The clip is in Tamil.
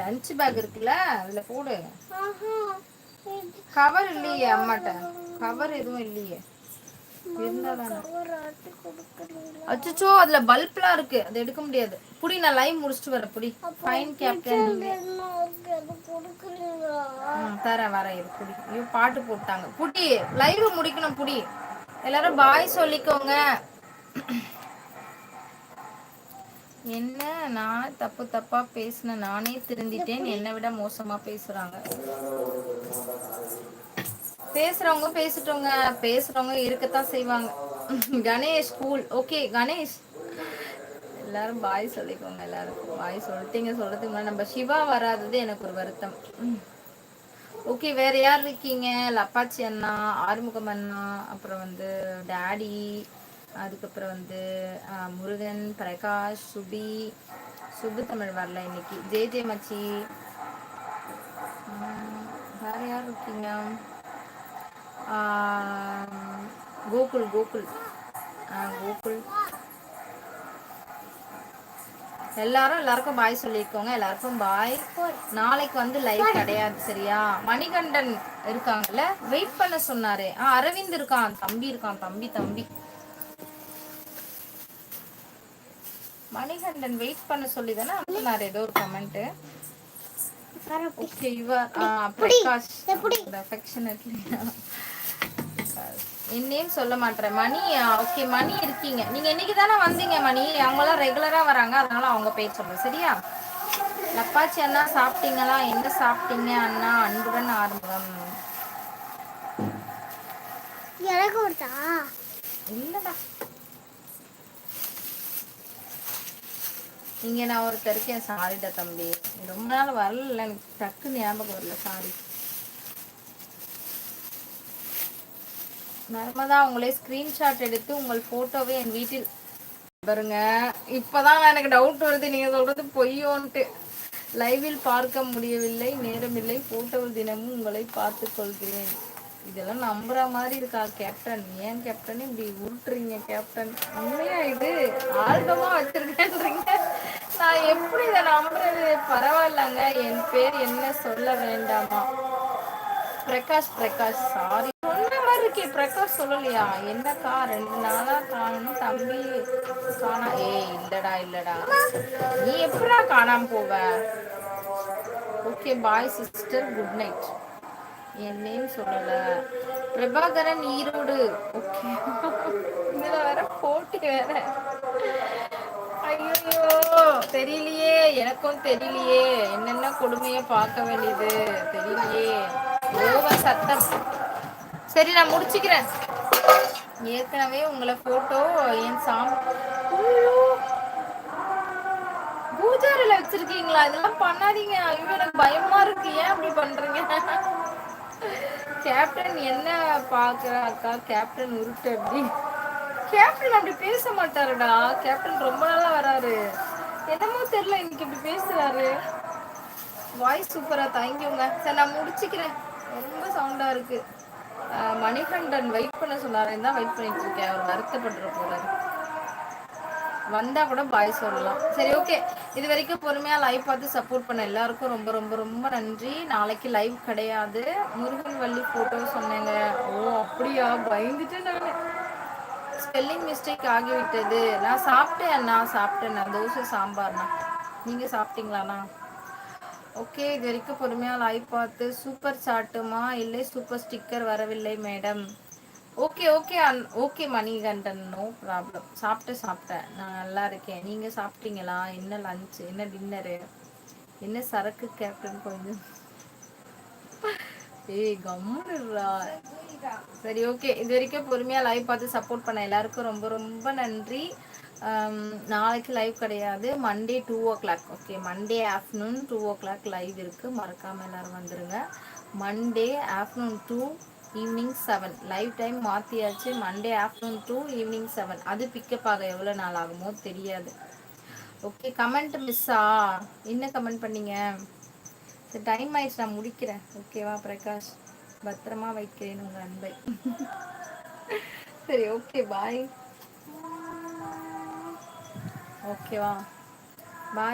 லஞ்ச் பேக் இருக்குல்ல அதுல போடு. கவர் இல்லையே அம்மாட்ட. கவர் எதுவும் இல்லையே. அச்சோ அதுல பல்ப்லாம் இருக்கு. அது எடுக்க முடியாது. புடி நான் லைவ் முடிச்சுட்டு வரேன் புடி. ஃபைன் கேப்டன் தரேன் வரேன் இது புடி. ஐயோ பாட்டு போட்டாங்க. புடி லைவ் முடிக்கணும் புடி. எல்லாரும் பாய் சொல்லிக்கோங்க. என்ன? நான் தப்பு தப்பா பேசின நானே திருந்திட்டேன். என்னை விட மோசமா பேசுறாங்க. பேசுறவங்க பேசிட்டவங்க பேசுறவங்க இருக்கத்தான் செய்வாங்க. Ganesh cool okay Ganesh. எல்லாரும் பாய் சொல்லிக்கோங்க எல்லாருக்கும் பாய் சொல்லிட்டீங்க சொல்றதுக்கு முன்னாடி நம்ம சிவா வராதது எனக்கு ஒரு வருத்தம். ஓகே வேற யார் இருக்கீங்க? லப்பாச்சி அண்ணா ஆறுமுகம் அண்ணா அப்புறம் வந்து டேடி அதுக்கப்புறம் வந்து முருகன் பிரகாஷ் சுபி சுபு தமிழ் வரல இன்னைக்கு. ஜே ஜே மச்சி. வேற யார் இருக்கீங்க? கோகுல் கோகுல். கோகுல். எல்லாரும் எல்லாருக்கும் பாய் சொல்லியிருக்கோங்க எல்லாருக்கும் பாய். நாளைக்கு வந்து லைவ் கிடையாது சரியா? மணிகண்டன் இருக்காங்கல்ல? வெயிட் பண்ண சொன்னாரு. அரவிந்த் இருக்கான். தம்பி இருக்கான். தம்பி தம்பி. மணிகண்டன் வெயிட் பண்ண சொல்லி தானே அனுப்பினாரு ஏதோ ஒரு comment okay your Prakash affectionately N name சொல்ல மாட்டேன் மணி ஓகே மணி இருக்கீங்க. நீங்க இன்னைக்கு தானே வந்தீங்க மணி. அவங்களாம் ரெகுலரா வராங்க. அதனால அவங்க பேர் சொல்றேன். சரியா? லப்பாச்சி அண்ணா சாப்பிட்டீங்களா? என்ன சாப்பிட்டீங்க அண்ணா? அன்புடன் ஆரம்பம். எனக்கு கொடுத்தா இல்லடா. இங்கே நான் ஒருத்தர் இருக்கேன் சாரிடா தம்பி. ரொம்ப நாள் வரல எனக்கு டக்கு ஞாபகம் வரல சாரி நர்மதா உங்களே ஸ்கிரீன்ஷாட் எடுத்து உங்கள் போட்டோவை என் வீட்டில் பாருங்க. இப்போதான் எனக்கு டவுட் வருது நீங்க சொல்றது பொய்யோன்ட்டு. லைவில் பார்க்க முடியவில்லை நேரமில்லை போட்டோ தினமும் உங்களை பார்த்து கொள்கிறேன். இதெல்லாம் நம்புற மாதிரி இருக்கா கேப்டன் ஏன் கேப்டன் இப்படி உருட்டுறீங்க கேப்டன் உண்மையா இது? ஆல்பமா வச்சிருக்கேன்றீங்க. நான் எப்படி இதை நம்புறது? பரவாயில்லங்க. என் பேர் என்ன சொல்ல வேண்டாமா? பிரகாஷ் பிரகாஷ் சாரி சொன்ன மாதிரி இருக்கே பிரகாஷ் சொல்லலையா? என்னக்கா ரெண்டு நாளா காணும் தம்பி காணா. ஏய் இல்லடா இல்லடா. நீ எப்படா காணாம போவ? Okay bye sister good night என் நேம் சொல்லல. பிரபாகரன் ஈரோடு. ஓகே இதுல வேற போட்டி வேற. தெரியலையே எனக்கும் தெரியலையே. என்னென்ன கொடுமைய பார்க்க வேண்டியது? தெரியலையே. ஓவர் சத்தம். சரி நான் முடிச்சுக்கிறேன். ஏற்கனவே உங்களை போட்டோ என் சாம் பூஜாரில வச்சிருக்கீங்களா? இதெல்லாம் பண்ணாதீங்க. ஐயோ எனக்கு பயமா இருக்கு. ஏன் அப்படி பண்றீங்க? கேப்டன் என்ன பாக்குற அக்கா? கேப்டன் உருட்டு அப்படி. கேப்டன் அப்படி பேச மாட்டாருடா. கேப்டன் ரொம்ப நாளா வராரு. என்னமோ தெரியல இன்னைக்கு இப்படி பேசுறாரு. வாய்ஸ் சூப்பரா தேங்க்யூங்க சரி நான் முடிச்சுக்கிறேன். ரொம்ப சவுண்டா இருக்கு. மணிகண்டன் வெயிட் பண்ண சொன்னாரே? தான் வெயிட் பண்ணிட்டு இருக்கேன். அவர் வருத்தப்படுற போறாரு. வந்தா கூட பாய் சொல்லலாம் சரி ஓகே இது வரைக்கும் பொறுமையா லைவ் பார்த்து சப்போர்ட் பண்ண எல்லாருக்கும் ரொம்ப ரொம்ப ரொம்ப நன்றி. நாளைக்கு லைவ் கிடையாது. முருகன் வள்ளி போட்டோ சொன்னேங்க. ஓ அப்படியா? பயந்துட்டேன் நான். ஸ்பெல்லிங் மிஸ்டேக் ஆகிவிட்டது. நான் சாப்பிட்டேன் அண்ணா சாப்பிட்டேன் நான் தோசை சாம்பார்ண்ணா நீங்க சாப்பிட்டீங்களாண்ணா ஓகே இது வரைக்கும் பொறுமையா லைவ் பார்த்து சூப்பர் சாட்டுமா? இல்லை சூப்பர் ஸ்டிக்கர் வரவில்லை மேடம் ஓகே ஓகே அன் ஓகே மணிகண்டன். நோ ப்ராப்ளம் சாப்பிட்டு சாப்பிட்டேன். நான் நல்லா இருக்கேன். நீங்கள் சாப்பிட்டீங்களா? என்ன லஞ்சு என்ன டின்னரு என்ன சரக்கு கேப்டன் கொஞ்சம் ஏய் கம்முடுறா சரி ஓகே இது வரைக்கும் பொறுமையாக லைவ் பார்த்து சப்போர்ட் பண்ண எல்லாருக்கும் ரொம்ப ரொம்ப நன்றி. நாளைக்கு லைவ் கிடையாது. Monday two o'clock okay Monday afternoon two o'clock live இருக்குது மறக்காமல் எல்லோரும் வந்துடுங்க Monday afternoon two evening seven live time மாற்றியாச்சு Monday afternoon two evening seven அது பிக்கப் ஆக எவ்வளோ நாள் ஆகுமோ தெரியாது. ஓகே கமெண்ட் மிஸ்ஸா என்ன கமெண்ட் பண்ணீங்க? சரி டைம் ஆயிடுச்சு. நான் முடிக்கிறேன். ஓகேவா பிரகாஷ்? பத்திரமா வைக்கிறேன் உங்க அன்பை. சரி ஓகே பாய் ஓகேவா பாய்